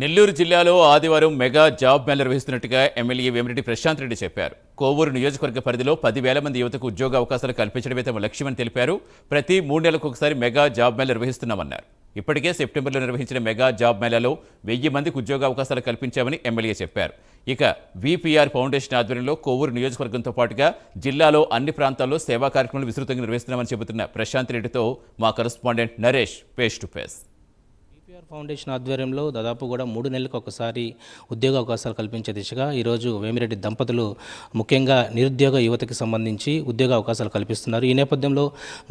నెల్లూరు జిల్లాలో ఆదివారం mega job mela నిర్వహిస్తున్నట్టుగా ఎమ్మెల్యే వేమిరెడ్డి ప్రశాంత్ రెడ్డి చెప్పారు. కోవూరు నియోజకవర్గ పరిధిలో పదివేల మంది యువతకు ఉద్యోగ అవకాశాలు కల్పించడమే తమ లక్ష్యమని తెలిపారు. ప్రతి మూడు నెలలకు ఒకసారి మెగా జాబ్ మేళ నిర్వహిస్తున్నామన్నారు. ఇప్పటికే సెప్టెంబర్లో నిర్వహించిన మెగా జాబ్ మేళాలో వెయ్యి మందికి ఉద్యోగ అవకాశాలు కల్పించామని ఎమ్మెల్యే చెప్పారు. ఇక విపిఆర్ ఫౌండేషన్ ఆధ్వర్యంలో కోవూరు నియోజకవర్గంతో పాటుగా జిల్లాలో అన్ని ప్రాంతాల్లో సేవా కార్యక్రమాలు విస్తృతంగా నిర్వహిస్తున్నామని చెబుతున్న ప్రశాంత్ రెడ్డితో మా correspondent Naresh face to face. KR foundation ఆధ్వర్యంలో దాదాపు కూడా మూడు నెలలకు ఒకసారి ఉద్యోగ అవకాశాలు కల్పించే దిశగా ఈరోజు వేమిరెడ్డి దంపతులు ముఖ్యంగా నిరుద్యోగ యువతకి సంబంధించి ఉద్యోగ అవకాశాలు కల్పిస్తున్నారు. ఈ నేపథ్యంలో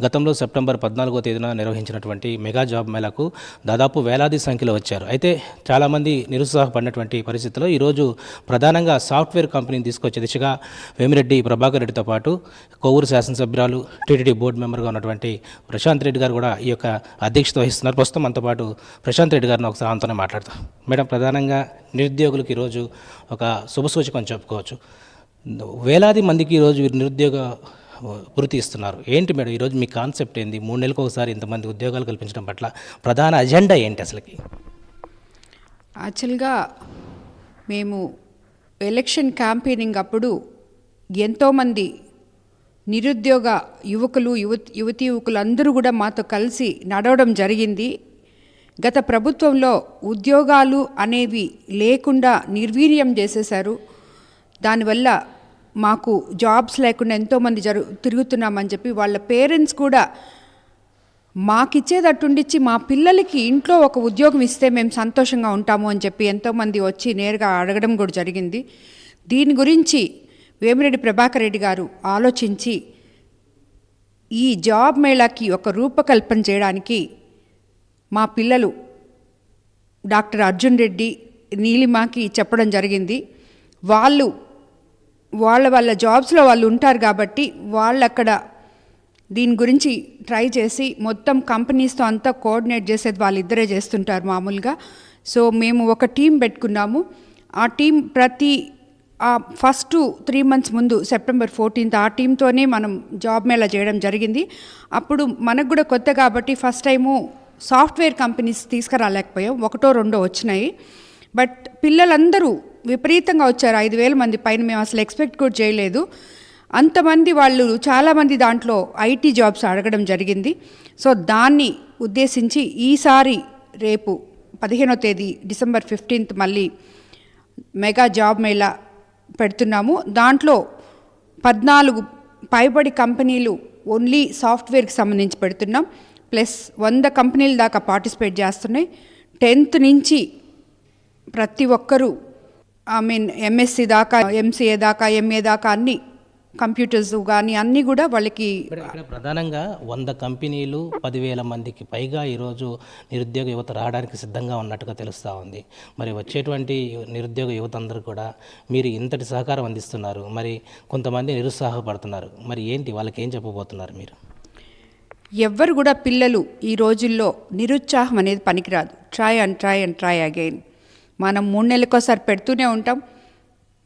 గతంలో సెప్టెంబర్ పద్నాలుగో తేదీన నిర్వహించినటువంటి మెగా జాబ్ మేళాకు దాదాపు వేలాది సంఖ్యలో వచ్చారు. అయితే చాలామంది నిరుత్సాహపడినటువంటి పరిస్థితిలో ఈరోజు ప్రధానంగా సాఫ్ట్వేర్ కంపెనీని తీసుకొచ్చే దిశగా వేమిరెడ్డి ప్రభాకర్ రెడ్డితో పాటు కొవ్వూరు శాసనసభ్యురాలు టీటీడీ బోర్డు మెంబర్గా ఉన్నటువంటి ప్రశాంత్ రెడ్డి గారు కూడా ఈ యొక్క అధ్యక్షత వహిస్తున్నారు. ప్రస్తుతం మనతో పాటు ప్రశాంత్ రెడ్డి గారిని ఒకసారి ఆమెతోనే మాట్లాడతాం. మేడం ప్రధానంగా నిరుద్యోగులకు ఈరోజు ఒక శుభసూచకం చెప్పుకోవచ్చు. వేలాది మందికి ఈరోజు నిరుద్యోగ వృత్తి ఇస్తున్నారు. ఏంటి మేడం ఈరోజు మీ కాన్సెప్ట్ ఏంది? మూడు నెలలకు ఒకసారి ఇంతమంది ఉద్యోగాలు కల్పించడం పట్ల ప్రధాన అజెండా ఏంటి అసలుకి? యాక్చువల్గా మేము ఎలక్షన్ క్యాంపెయినింగ్ అప్పుడు ఎంతోమంది నిరుద్యోగ యువకులు యువతి యువతీ యువకులు అందరూ కూడా మాతో కలిసి నడవడం జరిగింది. గత ప్రభుత్వంలో ఉద్యోగాలు అనేవి లేకుండా నిర్వీర్యం చేసేశారు. దానివల్ల మాకు జాబ్స్ లేకుండా ఎంతోమంది జరు తిరుగుతున్నామని చెప్పి వాళ్ళ పేరెంట్స్ కూడా మాకిచ్చేదట్టుండిచ్చి మా పిల్లలకి ఇంట్లో ఒక ఉద్యోగం ఇస్తే మేము సంతోషంగా ఉంటాము అని చెప్పి ఎంతోమంది వచ్చి నేరుగా అడగడం కూడా జరిగింది. దీని గురించి వేమిరెడ్డి ప్రభాకర్ రెడ్డి గారు ఆలోచించి ఈ జాబ్ మేళాకి ఒక రూపకల్పన చేయడానికి మా పిల్లలు డాక్టర్ అర్జున్ రెడ్డి నీలిమాకి చెప్పడం జరిగింది. వాళ్ళు వాళ్ళ వాళ్ళ జాబ్స్లో వాళ్ళు ఉంటారు కాబట్టి వాళ్ళు అక్కడ దీని గురించి ట్రై చేసి మొత్తం కంపెనీస్తో అంతా కోఆర్డినేట్ చేసేది వాళ్ళిద్దరే చేస్తుంటారు మామూలుగా. సో మేము ఒక టీం పెట్టుకున్నాము. ఆ టీం ప్రతి ఫస్ట్ త్రీ మంత్స్ ముందు సెప్టెంబర్ ఫోర్టీన్త్ ఆ టీంతోనే మనం జాబ్ మేళా చేయడం జరిగింది. అప్పుడు మనకు కూడా కొత్త కాబట్టి ఫస్ట్ టైము సాఫ్ట్వేర్ కంపెనీస్ తీసుకురాలేకపోయాం ఒకటో రెండో వచ్చినాయి. బట్ పిల్లలందరూ విపరీతంగా వచ్చారు. ఐదు వేల మంది పైన మేము అసలు ఎక్స్పెక్ట్ కూడా చేయలేదు. అంతమంది వాళ్ళు చాలామంది దాంట్లో ఐటీ జాబ్స్ అడగడం జరిగింది. సో దాన్ని ఉద్దేశించి ఈసారి రేపు పదిహేనో తేదీ డిసెంబర్ ఫిఫ్టీన్త్ మళ్ళీ మెగా జాబ్ మేళా పెడుతున్నాము. దాంట్లో పద్నాలుగు పైబడి కంపెనీలు ఓన్లీ సాఫ్ట్వేర్కి సంబంధించి పెడుతున్నాం. ప్లస్ వంద కంపెనీల దాకా పార్టిసిపేట్ చేస్తున్నాయి. టెన్త్ నుంచి ప్రతి ఒక్కరూ ఐ మీన్ ఎంఎస్సి దాకా ఎంసీఏ దాకా ఎంఏ దాకా అన్ని కంప్యూటర్స్ కానీ అన్నీ కూడా వాళ్ళకి ప్రధానంగా వంద కంపెనీలు పదివేల మందికి పైగా ఈరోజు నిరుద్యోగ యువత రావడానికి సిద్ధంగా ఉన్నట్టుగా తెలుస్తూ ఉంది. మరి వచ్చేటువంటి నిరుద్యోగ యువత అందరూ కూడా మీరు ఇంతటి సహకారం అందిస్తున్నారు. మరి కొంతమంది నిరుత్సాహపడుతున్నారు. మరి ఏంటి? వాళ్ళకి ఏం చెప్పబోతున్నారు మీరు? ఎవ్వరు కూడా పిల్లలు ఈ రోజుల్లో నిరుత్సాహం అనేది పనికిరాదు. Try and try and try again మనం మూడు నెలలకోసారి పెడుతూనే ఉంటాం.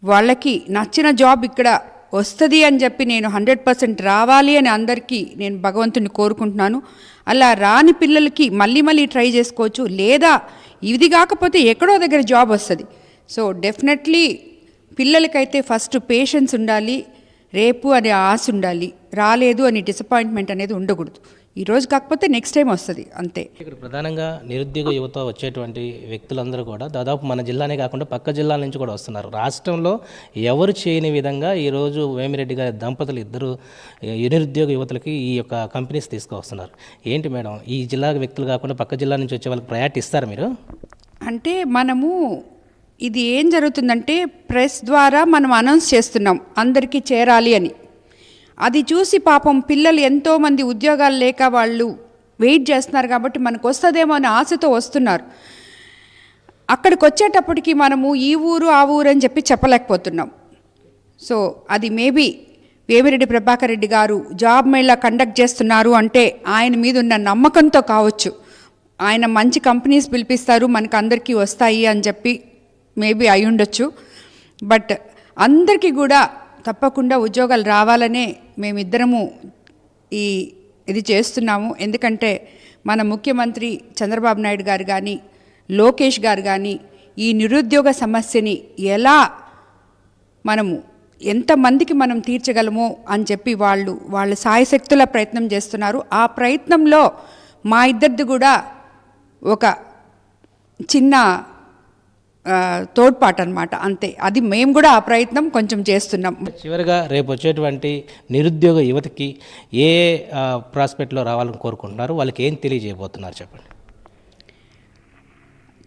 వాళ్ళకి నచ్చిన జాబ్ ఇక్కడ వస్తుంది అని చెప్పి నేను హండ్రెడ్ పర్సెంట్ రావాలి అని అందరికీ నేను భగవంతుని కోరుకుంటున్నాను. అలా రాని పిల్లలకి మళ్ళీ మళ్ళీ ట్రై చేసుకోవచ్చు. లేదా ఇది కాకపోతే ఎక్కడో దగ్గర జాబ్ వస్తుంది. సో డెఫినెట్లీ పిల్లలకైతే ఫస్ట్ పేషెన్స్ ఉండాలి. రేపు అనే ఆశ ఉండాలి రాలేదు అని డిసప్పాయింట్మెంట్ అనేది ఉండకూడదు. ఈరోజు కాకపోతే నెక్స్ట్ టైం వస్తుంది అంతే. ఇక్కడ ప్రధానంగా నిరుద్యోగ యువత వచ్చేటువంటి వ్యక్తులందరూ కూడా దాదాపు మన జిల్లానే కాకుండా పక్క జిల్లాల నుంచి కూడా వస్తున్నారు. రాష్ట్రంలో ఎవరు చేయని విధంగా ఈరోజు వేమిరెడ్డి గారి దంపతులు ఇద్దరు ఈ నిరుద్యోగ యువతలకి ఈ యొక్క కంపెనీస్ తీసుకువస్తున్నారు. ఏంటి మేడం? ఈ జిల్లా వ్యక్తులు కాకుండా పక్క జిల్లా నుంచి వచ్చే వాళ్ళకి ప్రయారిటీ ఇస్తారా మీరు? అంటే మనము ఇది ఏం జరుగుతుందంటే ప్రెస్ ద్వారా మనం అనౌన్స్ చేస్తున్నాం అందరికీ చేరాలి అని. అది చూసి పాపం పిల్లలు ఎంతోమంది ఉద్యోగాలు లేక వాళ్ళు వెయిట్ చేస్తున్నారు కాబట్టి మనకు వస్తుందేమో అనే ఆశతో వస్తున్నారు. అక్కడికి వచ్చేటప్పటికి మనము ఈ ఊరు ఆ ఊరు అని చెప్పి చెప్పలేకపోతున్నాం. సో అది మేబీ వేమిరెడ్డి ప్రభాకర్ రెడ్డి గారు జాబ్ మేళా కండక్ట్ చేస్తున్నారు అంటే ఆయన మీద ఉన్న నమ్మకంతో కావచ్చు. ఆయన మంచి కంపెనీస్ పిలిపిస్తారు మనకు అందరికీ వస్తాయి అని చెప్పి మేబీ అయి ఉండొచ్చు. బట్ అందరికీ కూడా తప్పకుండా ఉద్యోగాలు రావాలనే మేమిద్దరము ఈ ఇది చేస్తున్నాము. ఎందుకంటే మన ముఖ్యమంత్రి చంద్రబాబు నాయుడు గారు కానీ లోకేష్ గారు కానీ ఈ నిరుద్యోగ సమస్యని ఎలా మనము ఎంతమందికి మనం తీర్చగలమో అని చెప్పి వాళ్ళు వాళ్ళ సాయశక్తుల ప్రయత్నం చేస్తున్నారు. ఆ ప్రయత్నంలో మా ఇద్దరిది కూడా ఒక చిన్న తోడ్పాటు అనమాట అంతే. అది మేము కూడా ఆ ప్రయత్నం కొంచెం చేస్తున్నాం. చివరిగా రేపు వచ్చేటువంటి నిరుద్యోగ యువతకి ఏ ప్రాస్పెక్ట్లో రావాలని కోరుకుంటున్నారు? వాళ్ళకి ఏం తెలియజేయబోతున్నారు చెప్పండి.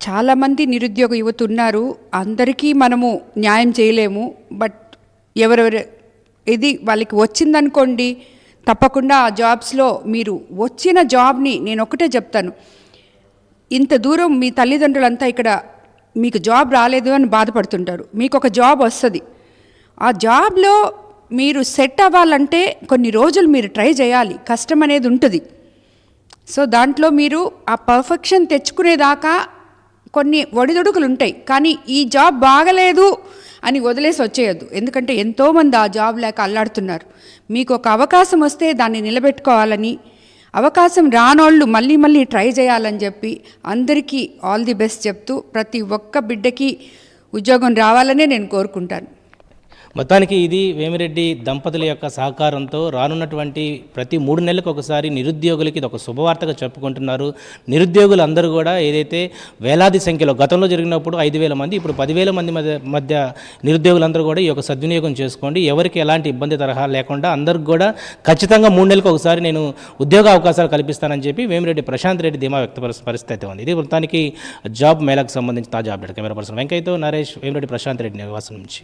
చాలామంది నిరుద్యోగ యువత ఉన్నారు అందరికీ మనము న్యాయం చేయలేము. బట్ ఎవరెవరు ఇది వాళ్ళకి వచ్చిందనుకోండి తప్పకుండా ఆ జాబ్స్లో మీరు వచ్చిన జాబ్ని నేను ఒకటే చెప్తాను. ఇంత దూరం మీ తల్లిదండ్రులంతా ఇక్కడ మీకు జాబ్ రాలేదు అని బాధపడుతుంటారు. మీకు ఒక జాబ్ వస్తుంది. ఆ జాబ్లో మీరు సెట్ అవ్వాలంటే కొన్ని రోజులు మీరు ట్రై చేయాలి. కష్టం అనేది ఉంటుంది. సో దాంట్లో మీరు ఆ పర్ఫెక్షన్ తెచ్చుకునేదాకా కొన్ని ఒడిదుడుకులు ఉంటాయి. కానీ ఈ జాబ్ బాగలేదు అని వదిలేసి వచ్చేయద్దు. ఎందుకంటే ఎంతోమంది ఆ జాబ్ లేక అల్లాడుతున్నారు. మీకు ఒక అవకాశం వస్తే దాన్ని నిలబెట్టుకోవాలని అవకాశం రానోళ్ళు మళ్ళీ మళ్ళీ ట్రై చేయాలని చెప్పి అందరికీ ఆల్ ది బెస్ట్ చెప్తూ ప్రతి ఒక్క బిడ్డకి ఉద్యోగం రావాలనే నేను కోరుకుంటాను. మొత్తానికి ఇది వేమిరెడ్డి దంపతుల యొక్క సహకారంతో రానున్నటువంటి ప్రతి మూడు నెలలకు ఒకసారి నిరుద్యోగులకి ఇది ఒక శుభవార్తగా చెప్పుకుంటున్నారు. నిరుద్యోగులు అందరూ కూడా ఏదైతే వేలాది సంఖ్యలో గతంలో జరిగినప్పుడు ఐదు వేల మంది ఇప్పుడు పదివేల మంది మధ్య మధ్య నిరుద్యోగులందరూ కూడా ఈ యొక్క సద్వినియోగం చేసుకోండి. ఎవరికి ఎలాంటి ఇబ్బంది తరహా లేకుండా అందరికి కూడా ఖచ్చితంగా మూడు నెలలకు ఒకసారి నేను ఉద్యోగ అవకాశాలు కల్పిస్తానని చెప్పి వేమిరెడ్డి ప్రశాంత్ రెడ్డి ధీమా వ్యక్తపరుస్తున్న పరిస్థితి అయితే ఉంది. ఇది మొత్తానికి జాబ్ మేళకు సంబంధించి తాజా అప్డేట్. కెమెరా పర్సన్ వెంకయ్యతో నరేష్ వేమిరెడ్డి ప్రశాంత్ రెడ్డి నివాసం నుంచి.